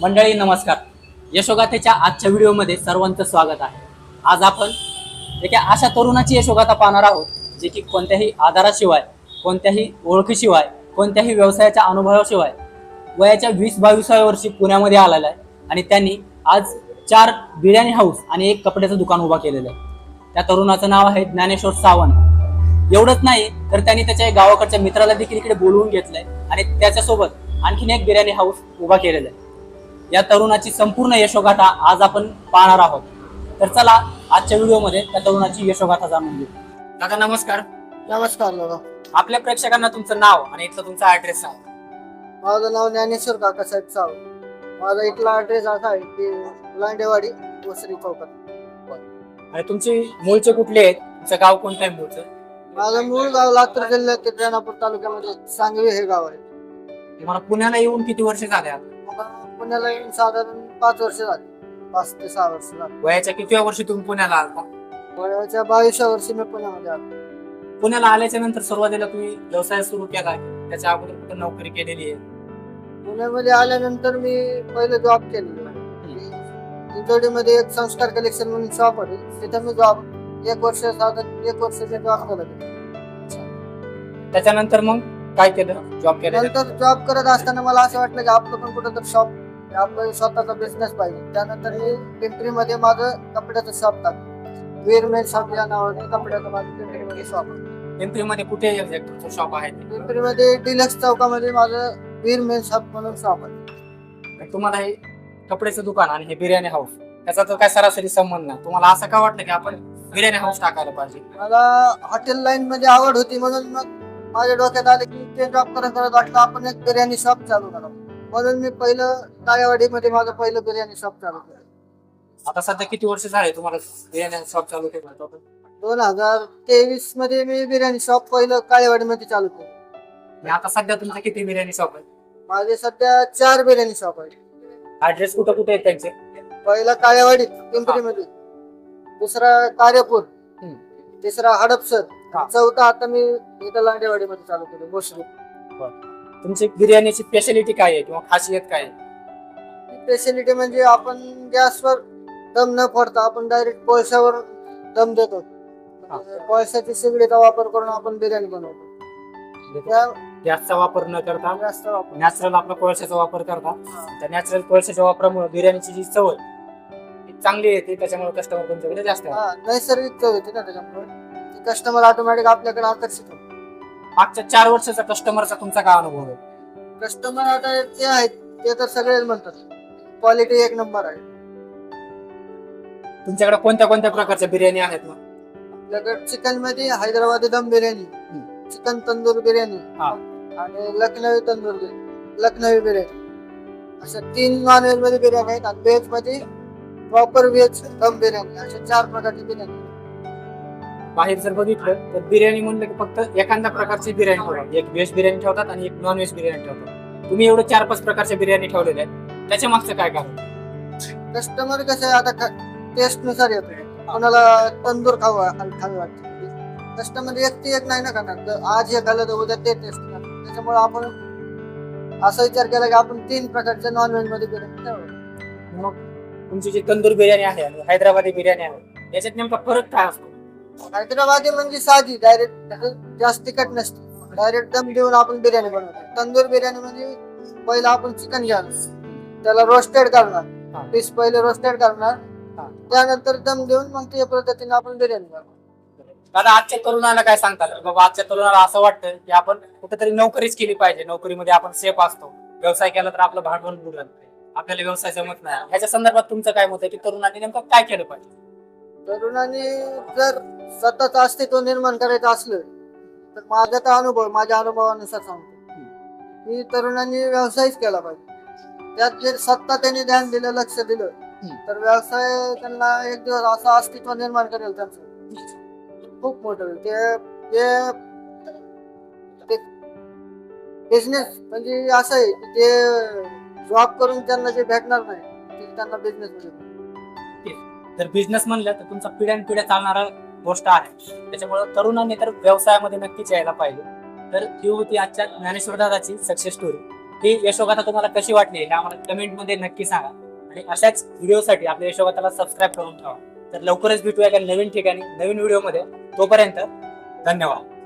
मंडळी नमस्कार. यशोगाथेच्या आजच्या व्हिडिओमध्ये सर्वांचं स्वागत आहे. आज आपण एका अशा तरुणाची यशोगाथा पाहणार आहोत जे की कोणत्याही आधाराशिवाय कोणत्याही ओळखीशिवाय कोणत्याही व्यवसायाच्या अनुभवाशिवाय वयाच्या वीस बावीसाव्या वर्षी पुण्यामध्ये आलेला आहे आणि त्यांनी आज चार बिर्याणी हाऊस आणि एक कपड्याचं दुकान उभा केलेलं आहे. त्या तरुणाचं नाव आहे ज्ञानेश्वर सावंत. एवढंच नाही तर त्यांनी त्याच्या गावाकडच्या मित्राला देखील इकडे बोलवून घेतलंय आणि त्याच्यासोबत आणखीन एक बिर्याणी हाऊस उभा केलेला आहे. या तरुणाची संपूर्ण यशोगाथा आज आपण पाहणार आहोत. तर चला आजच्या व्हिडिओमध्ये त्या तरुणाची यशोगाथा जाणून घेऊ. दादा नमस्कार. नमस्कार दादा. आपल्या प्रेक्षकांना तुमचं नाव आणि इथलं तुमचा ऍड्रेस सांगा. माझं नाव ज्ञानेश्वर काकासाहेब सावंत माझा इथला ऍड्रेस असा आहे की लांडेवाडी वसरी चौकात. आणि तुमची मूळचे कुठले आहेत? तुमचं गाव कोणतं आहे मूळचं? माझं मूळ गाव लातूर जिल्ह्यात रेणापूर तालुक्यामध्ये सांगवी हे गाव आहे. तुम्हाला पुण्याला येऊन किती वर्ष झाले आता? मला पुण्याला येऊन साधारण पाच वर्ष झाली. पाच ते सहा वर्ष झाली. वयाच्या कितव्या वर्षी तुम्ही पुण्याला आलता? वयाच्या बावीसव्या वर्षी मी पुण्यामध्ये आलो. पुण्याला आल्याच्यानंतर सुरुवातीला तुम्ही व्यवसाय सुरू केला? त्याच्या अगोदर कुठं नोकरी केलेली आहे? पुण्यामध्ये आल्यानंतर मी पहिले जॉब केलेला इंदोडीमध्ये एक संस्कार कलेक्शन म्हणून शॉप होते तिथं मी जॉब एक वर्ष साधारण एक वर्ष मी जॉब केला त्याच्यानंतर मग काय केलं? जॉब केलं नंतर जॉब करत असताना मला असं वाटलं की आपलं पण कुठं तर शॉप आपलं स्वतःचा बिझनेस पाहिजे. त्यानंतर मी पिंपरीमध्ये माझं कपड्याचं शॉप टाकलं वीरमेन शॉप या नावाने कपड्याचं माझं पिंपरीमध्ये शॉप पिंपरीमध्ये कुठे तुमचं शॉप आहे? ते? पिंपरीमध्ये डिलक्स चौकामध्ये माझं वीरमेन शॉप म्हणून शॉप आहे. आणि तुम्हाला हे कपड्याचं दुकान आणि हे बिर्याणी हाऊस त्याचा तर काय सरासरी संबंध नाही. तुम्हाला असं का वाटलं की आपण बिर्याणी हाऊस टाकायला पाहिजे? मला हॉटेल लाईन मध्ये आवड होती म्हणून मग माझ्या डोक्यात आले की ते जॉब करत करत वाटलं आपण एक बिर्याणी शॉप चालू करावं. म्हणून मी पहिलं काळेवाडीमध्ये माझं पहिलं बिर्याणी शॉप चालू केलं. आता सध्या किती वर्ष झाले तुम्हाला बिर्याणी शॉप चालू केलं दोन हजार तेवीसमध्ये मी बिर्याणी शॉप पहिलं काळेवाडीमध्ये चालू केलं. आणि आता सध्या तुमचं किती बिर्याणी शॉप आहे? माझे सध्या चार बिर्याणी शॉप आहे ऍड्रेस कुठं कुठे आहेत त्यांचे? पहिला काळेवाडीत पिंपरीमध्ये. दुसरा कार्यपूर हम्म. तिसरा हडपसर. हा. चौथा आता मी इथं लांडेवाडीमध्ये चालू केलं भोसरी तुमची बिर्याणीची स्पेशालिटी काय आहे किंवा खासियत काय आहे? स्पेशालिटी म्हणजे आपण गॅसवर दम न फोडता आपण डायरेक्ट कोळशावर दम देतो. कोळशाची शिगडीचा वापर करून आपण बिर्याणी बनवतो. त्या गॅसचा वापर न करता? जास्त वापर. नॅचरल आपला कोळशाचा वापर करता? त्या नॅचरल कोळशाच्या वापरामुळे बिर्याणीची जी चव आहे ती चांगली येते त्याच्यामुळे कस्टमर तुमच्याकडे जास्त आहे. हा नैसर्गिक चव येते ना त्याच्यामुळे. कस्टमर ऑटोमॅटिक आपल्याकडे आकर्षित होतो. मागच्या चार वर्षाचा कस्टमरचा तुमचा काय अनुभव आहे? कस्टमर आता ते आहेत ते तर सगळेच म्हणतात. क्वालिटी एक नंबर आहे. तुमच्याकडे कोणत्या कोणत्या प्रकारच्या बिर्याणी आहेत मग? आपल्याकडे चिकनमध्ये हैदराबादी दम बिर्याणी चिकन तंदूर बिर्याणी हा. आणि लखनवी तंदूर बिर्याणी लखनवी बिर्याणी. अशा तीन नॉन व्हेजमध्ये बिर्याणी आहेत आणि व्हेजमध्ये प्रॉपर व्हेज दम बिर्याणी अशा चार प्रकारची बिर्याणी. बाहेर जर बघितलं तर बिर्याणी म्हणलं की फक्त एखाद्या प्रकारची बिर्याणी ठेवतात एक व्हेज बिर्याणी ठेवतात आणि एक नॉन व्हेज बिर्याणी ठेवतात. तुम्ही एवढं चार पाच प्रकारच्या बिर्याणी ठेवलेल्या आहेत. त्याच्या मागचं काय कारण? कस्टमर कसं आहे आता टेस्टनुसार येतो कोणाला तंदूर खाऊ खावी वाटते. कस्टमर एक ते एक नाही ना खाणार. तर आज हे खाल्लं तर उद्या ते टेस्ट करणार त्याच्यामुळे आपण असा विचार केला की आपण तीन प्रकारच्या नॉन व्हेजमध्ये बिर्याणी ठेवू. मग तुमची जी तंदूर बिर्याणी आहे आणि हैदराबादी बिर्याणी आहे याच्यात नेमका फरक काय असतो? हैदराबादी म्हणजे साधी डायरेक्ट जास्त तिखट नसते. डायरेक्ट दम देऊन आपण बिर्याणी बनवतो. तंदूर बिर्याणी म्हणजे पहिला आपण चिकन घ्यायला त्याला रोस्टेड. करणार. पीस पहिले रोस्टेड करणार. त्यानंतर दम देऊन मग त्या पद्धतीने आपण बिर्याणी बनवतो. दादा आजच्या तरुणाला काय सांगतात बाबा आजच्या तरुणाला असं वाटतं की आपण कुठेतरी नोकरीच केली पाहिजे. नोकरीमध्ये आपण सेफ असतो. व्यवसाय केला तर आपलं भांडवल बुडेल. आपल्याला व्यवसाय जमत नाही. ह्याच्या संदर्भात तुमचं काय मत आहे? की तरुणांनी नेमकं काय केलं पाहिजे? तरुणांनी जर सतत अस्तित्व निर्माण करायचं असलं तर माझा तर अनुभव माझ्या अनुभवानुसार सांगतो. की तरुणांनी व्यवसायच केला पाहिजे. त्यात जर सत्ता त्यांनी ध्यान दिलं लक्ष दिलं तर व्यवसाय त्यांना एक दिवस असं अस्तित्व निर्माण करेल त्यांचं. खूप मोठं होईल. ते ते बिझनेस म्हणजे असं आहे की ते जॉब करून त्यांना जे भेटणार नाही ते त्यांना बिझनेस मिळेल तर बिझनेस म्हणलं तर तुमचा पिढ्यानपिढ्या चालणारा गोष्ट आहे. त्याच्यामुळे तरुणांनी तर व्यवसायामध्ये नक्कीच यायला पाहिजे. तर ही होती आजच्या ज्ञानेश्वर दादाची सक्सेस स्टोरी ही यशोगाथा तुम्हाला कशी वाटली हे आम्हाला कमेंटमध्ये नक्की सांगा. आणि अशाच व्हिडिओसाठी आपल्या यशोगाथाला सबस्क्राईब करून ठेवा. तर लवकरच भेटूया एका नवीन ठिकाणी नवीन व्हिडिओमध्ये तोपर्यंत धन्यवाद.